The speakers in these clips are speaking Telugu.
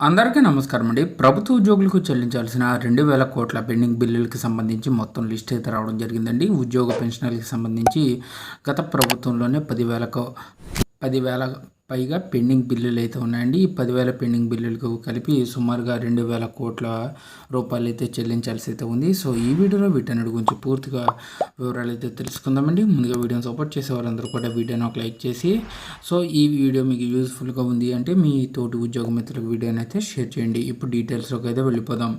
అందరికీ నమస్కారం అండి. ప్రభుత్వ ఉద్యోగులకు చెల్లించాల్సిన రెండు వేల కోట్ల పెండింగ్ బిల్లులకి సంబంధించి మొత్తం లిస్ట్ అయితే రావడం జరిగిందండి. ఉద్యోగ పెన్షనర్లకు సంబంధించి గత ప్రభుత్వంలోనే పదివేలకు పదివేల పైగా పెండింగ్ బిల్లులు అయితే ఉన్నాయండి. ఈ పదివేల పెండింగ్ బిల్లులకు కలిపి సుమారుగా రెండు వేల కోట్ల రూపాయలు అయితే చెల్లించాల్సి అయితే ఉంది. సో ఈ వీడియోలో వీటన్నిటి గురించి పూర్తిగా వివరాలు అయితే తెలుసుకుందామండి. ముందుగా వీడియోని సపోర్ట్ చేసేవారందరూ కూడా వీడియోని ఒక లైక్ చేసి సో ఈ వీడియో మీకు యూస్ఫుల్గా ఉంది అంటే మీ తోటి ఉద్యోగ మిత్రులకు వీడియోని అయితే షేర్ చేయండి. ఇప్పుడు డీటెయిల్స్లోకి అయితే వెళ్ళిపోదాం.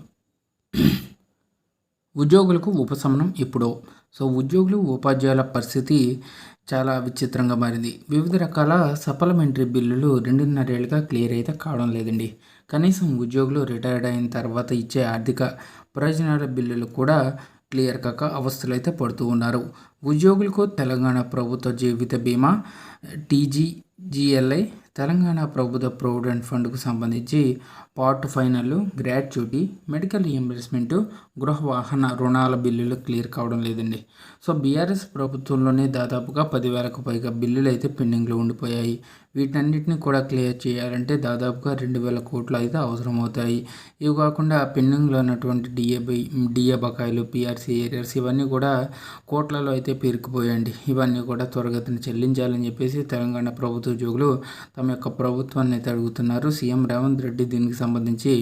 ఉద్యోగులకు ఉపశమనం ఇప్పుడు సో ఉద్యోగులు ఉపాధ్యాయుల పరిస్థితి చాలా విచిత్రంగా మారింది. వివిధ రకాల సప్లిమెంటరీ బిల్లులు రెండున్నరేళ్ళుగా క్లియర్ అయితే కావడం లేదండి. కనీసం ఉద్యోగులు రిటైర్డ్ అయిన తర్వాత ఇచ్చే ఆర్థిక ప్రయోజనాల బిల్లులు కూడా క్లియర్ కాక అవస్థలు అయితే పడుతూ ఉన్నారు. ఉద్యోగులకు తెలంగాణ ప్రభుత్వ జీవిత బీమా టీజీజీఎల్ఐ తెలంగాణ ప్రభుత్వ ప్రొవిడెంట్ ఫండ్కు సంబంధించి part final gratuity medical reimbursement గృహ వాహన రుణాల బిల్లులు క్లియర్ కావడం లేదండి. సో బీఆర్ఎస్ ప్రభుత్వంలోనే దాదాపుగా పదివేలకు పైగా బిల్లులు అయితే పెండింగ్లో ఉండిపోయాయి. వీటన్నిటిని కూడా క్లియర్ చేయాలంటే దాదాపుగా రెండు వేల కోట్లు అయితే అవసరమవుతాయి. ఇవి కాకుండా పెండింగ్లో ఉన్నటువంటి డిఏ డిఏ బకాయిలు పిఆర్సీ ఏరియర్స్ ఇవన్నీ కూడా కోట్లలో అయితే పేరుకుపోయాయండి. ఇవన్నీ కూడా త్వరగతిని చెల్లించాలని చెప్పేసి తెలంగాణ ప్రభుత్వ ఉద్యోగులు తమ యొక్క ప్రభుత్వాన్ని అయితే అడుగుతున్నారు. సీఎం రేవంత్ రెడ్డి దీనికి సంబంధించి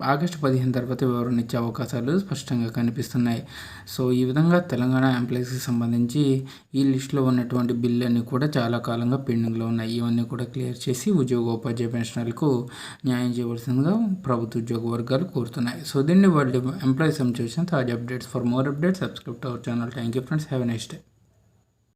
ఆగస్టు పదిహేను తర్వాత వివరణ ఇచ్చే అవకాశాలు స్పష్టంగా కనిపిస్తున్నాయి. సో ఈ విధంగా తెలంగాణ ఎంప్లాయీస్కి సంబంధించి ఈ లిస్టులో ఉన్నటువంటి బిల్లు అన్నీ కూడా చాలా కాలంగా పెండింగ్లో ఉన్నాయి. ఇవన్నీ కూడా క్లియర్ చేసి ఉద్యోగ ఉపాధ్యాయ పెన్షనర్లకు న్యాయం చేయవలసిందిగా ప్రభుత్వ ఉద్యోగ వర్గాలు కోరుతున్నాయి. సో దీన్ని వాళ్ళు ఎంప్లాయీస్ చూసిన తాజా updates. For more updates subscribe our channel. Thank you friends. Have next day.